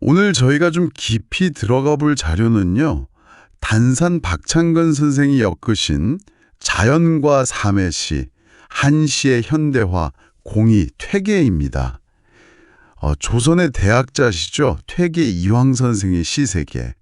오늘 저희가 좀 깊이 들어가 볼 자료는요. 단산 박창근 선생이 엮으신 자연과 삶의 시, 한시의 현대화, 공의, 퇴계입니다. 어, 조선의 대학자시죠. 퇴계 이황 선생의 시세계.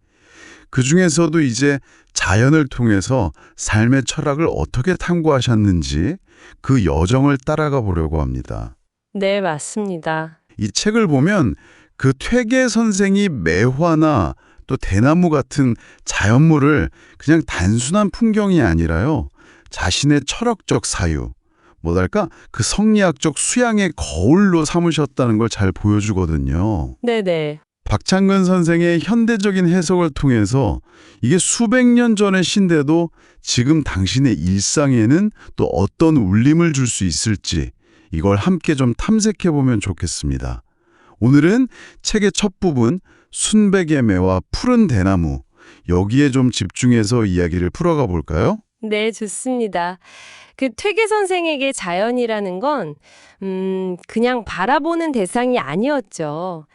그 중에서도 이제 자연을 통해서 삶의 철학을 어떻게 탐구하셨는지 그 여정을 따라가 보려고 합니다. 네, 맞습니다. 이 책을 보면 그 퇴계 선생이 매화나 또 대나무 같은 자연물을 그냥 단순한 풍경이 아니라요. 자신의 철학적 사유, 뭐랄까 그 성리학적 수양의 거울로 삼으셨다는 걸 잘 보여주거든요. 네네. 박창근 선생의 현대적인 해석을 통해서 이게 수백 년 전의 신데도 지금 당신의 일상에는 또 어떤 울림을 줄 수 있을지 이걸 함께 좀 탐색해 보면 좋겠습니다. 오늘은 책의 첫 부분 순백의 매와 푸른 대나무 여기에 좀 집중해서 이야기를 풀어가 볼까요? 네, 좋습니다. 그 퇴계 선생에게 자연이라는 건, 음, 그냥 바라보는 대상이 아니었죠.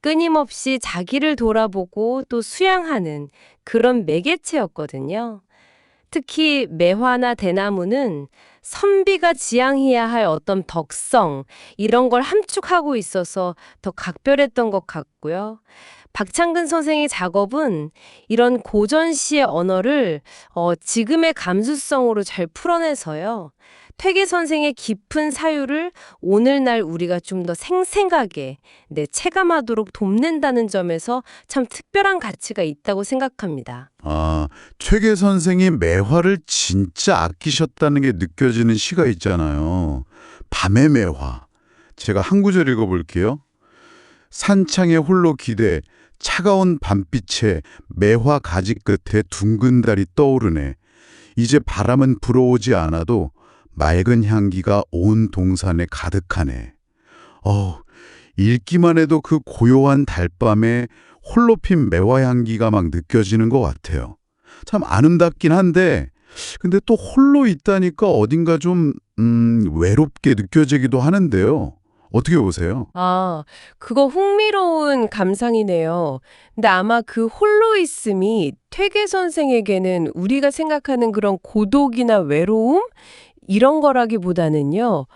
끊임없이 자기를 돌아보고 또 수양하는 그런 매개체였거든요. 특히 매화나 대나무는 선비가 지향해야 할 어떤 덕성, 이런 걸 함축하고 있어서 더 각별했던 것 같고요. 박창근 선생의 작업은 이런 고전 시의 언어를 어, 지금의 감수성으로 잘 풀어내서요. 퇴계 선생의 깊은 사유를 오늘날 우리가 좀 더 생생하게 네, 체감하도록 돕는다는 점에서 참 특별한 가치가 있다고 생각합니다. 아, 퇴계 선생이 매화를 진짜 아끼셨다는 게 느껴지는 시가 있잖아요. 밤의 매화. 제가 한 구절 읽어볼게요. 산창에 홀로 기대 차가운 밤빛에 매화 가지 끝에 둥근 달이 떠오르네. 이제 바람은 불어오지 않아도 맑은 향기가 온 동산에 가득하네. 어, 읽기만 해도 그 고요한 달밤에 홀로 핀 매화 향기가 막 느껴지는 것 같아요. 참 아름답긴 한데 근데 또 홀로 있다니까 어딘가 좀 음, 외롭게 느껴지기도 하는데요. 어떻게 보세요? 아, 그거 흥미로운 감상이네요. 근데 아마 그 홀로 있음이 퇴계 선생에게는 우리가 생각하는 그런 고독이나 외로움? 이런 거라기보다는요.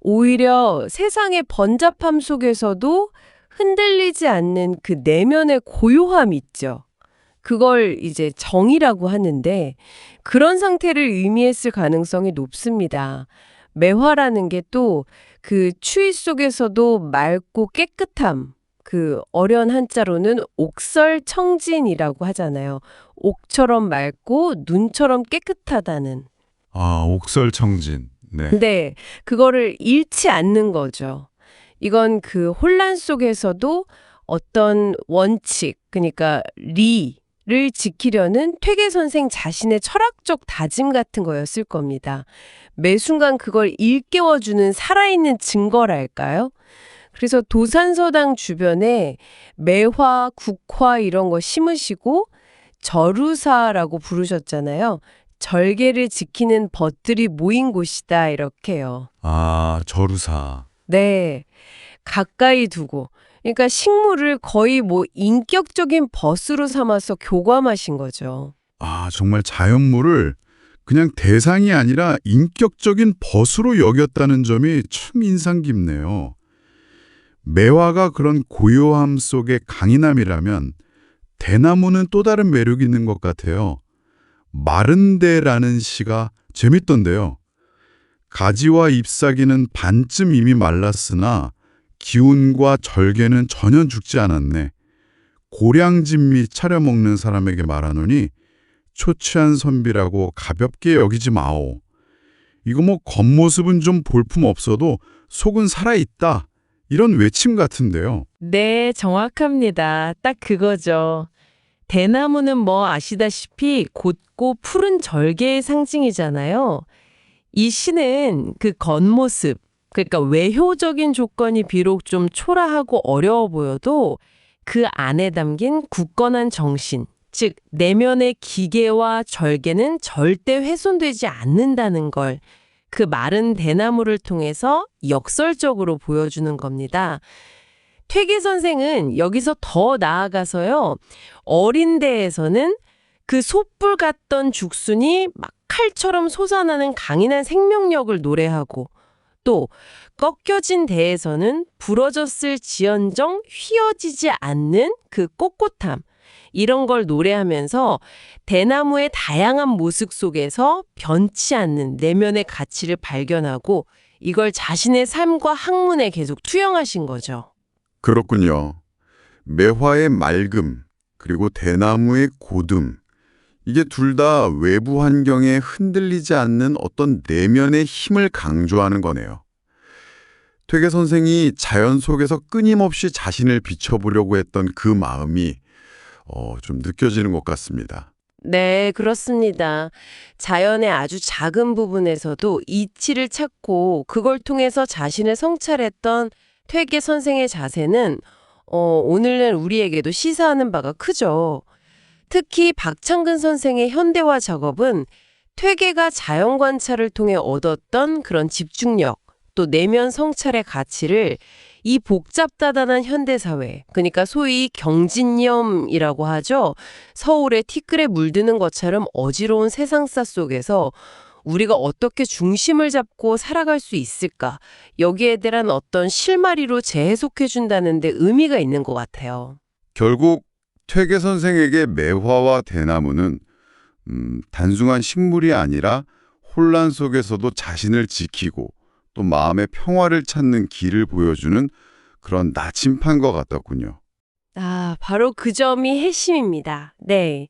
오히려 세상의 번잡함 속에서도 흔들리지 않는 그 내면의 고요함 있죠. 그걸 이제 정이라고 하는데 그런 상태를 의미했을 가능성이 높습니다. 매화라는 게또 그 추위 속에서도 맑고 깨끗함, 그 어려운 한자로는 옥설청진이라고 하잖아요. 옥처럼 맑고 눈처럼 깨끗하다는. 아, 옥설청진. 네. 네, 그거를 잃지 않는 거죠. 이건 그 혼란 속에서도 어떤 원칙, 그러니까 리 를 지키려는 퇴계 선생 자신의 철학적 다짐 같은 거였을 겁니다. 매 순간 그걸 일깨워주는 살아있는 증거랄까요? 그래서 도산서당 주변에 매화, 국화 이런 거 심으시고 저루사라고 부르셨잖아요. 절개를 지키는 벗들이 모인 곳이다 이렇게요. 아, 저루사. 네. 가까이 두고 그러니까 식물을 거의 뭐 인격적인 벗으로 삼아서 교감하신 거죠. 아, 정말 자연물을 그냥 대상이 아니라 인격적인 벗으로 여겼다는 점이 참 인상 깊네요. 매화가 그런 고요함 속의 강인함이라면 대나무는 또 다른 매력이 있는 것 같아요. 마른데라는 시가 재밌던데요. 가지와 잎사귀는 반쯤 이미 말랐으나 기운과 절개는 전혀 죽지 않았네. 고량진미 차려 먹는 사람에게 말하노니 초췌한 선비라고 가볍게 여기지 마오. 이거 뭐 겉모습은 좀 볼품 없어도 속은 살아있다. 이런 외침 같은데요. 네, 정확합니다. 딱 그거죠. 대나무는 뭐 아시다시피 곧고 푸른 절개의 상징이잖아요. 이 시는 그 겉모습, 그러니까 외효적인 조건이 비록 좀 초라하고 어려워 보여도 그 안에 담긴 굳건한 정신, 즉 내면의 기계와 절개는 절대 훼손되지 않는다는 걸 그 마른 대나무를 통해서 역설적으로 보여주는 겁니다. 퇴계 선생은 여기서 더 나아가서요. 어린 데에서는 그 솥불 같던 죽순이 막 칼처럼 솟아나는 강인한 생명력을 노래하고 또 꺾여진 대에서는 부러졌을 지연정 휘어지지 않는 그 꼿꼿함 이런 걸 노래하면서 대나무의 다양한 모습 속에서 변치 않는 내면의 가치를 발견하고 이걸 자신의 삶과 학문에 계속 투영하신 거죠. 그렇군요. 매화의 맑음, 그리고 대나무의 고듬. 이게 둘 다 외부 환경에 흔들리지 않는 어떤 내면의 힘을 강조하는 거네요. 퇴계 선생이 자연 속에서 끊임없이 자신을 비춰보려고 했던 그 마음이 어, 좀 느껴지는 것 같습니다. 네, 그렇습니다. 자연의 아주 작은 부분에서도 이치를 찾고 그걸 통해서 자신을 성찰했던 퇴계 선생의 자세는 어, 오늘날 우리에게도 시사하는 바가 크죠. 특히 박창근 선생의 현대화 작업은 퇴계가 자연 관찰을 통해 얻었던 그런 집중력, 또 내면 성찰의 가치를 이 복잡다단한 현대사회, 그러니까 소위 경진념이라고 하죠. 서울의 티끌에 물드는 것처럼 어지러운 세상사 속에서 우리가 어떻게 중심을 잡고 살아갈 수 있을까? 여기에 대한 어떤 실마리로 재해석해 준다는 데 의미가 있는 것 같아요. 결국 퇴계 선생에게 매화와 대나무는 음, 단순한 식물이 아니라 혼란 속에서도 자신을 지키고 또 마음의 평화를 찾는 길을 보여주는 그런 나침판 것 같았군요. 아, 바로 그 점이 핵심입니다. 네.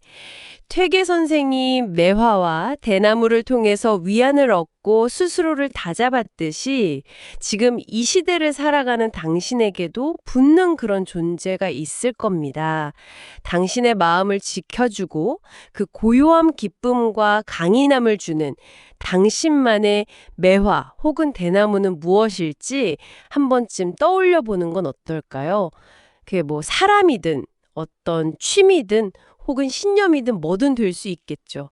퇴계 선생이 매화와 대나무를 통해서 위안을 얻고 스스로를 다잡았듯이 지금 이 시대를 살아가는 당신에게도 붙는 그런 존재가 있을 겁니다. 당신의 마음을 지켜주고 그 고요함 기쁨과 강인함을 주는 당신만의 매화 혹은 대나무는 무엇일지 한 번쯤 떠올려 보는 건 어떨까요? 그게 뭐 사람이든 어떤 취미든 혹은 신념이든 뭐든 될 수 있겠죠.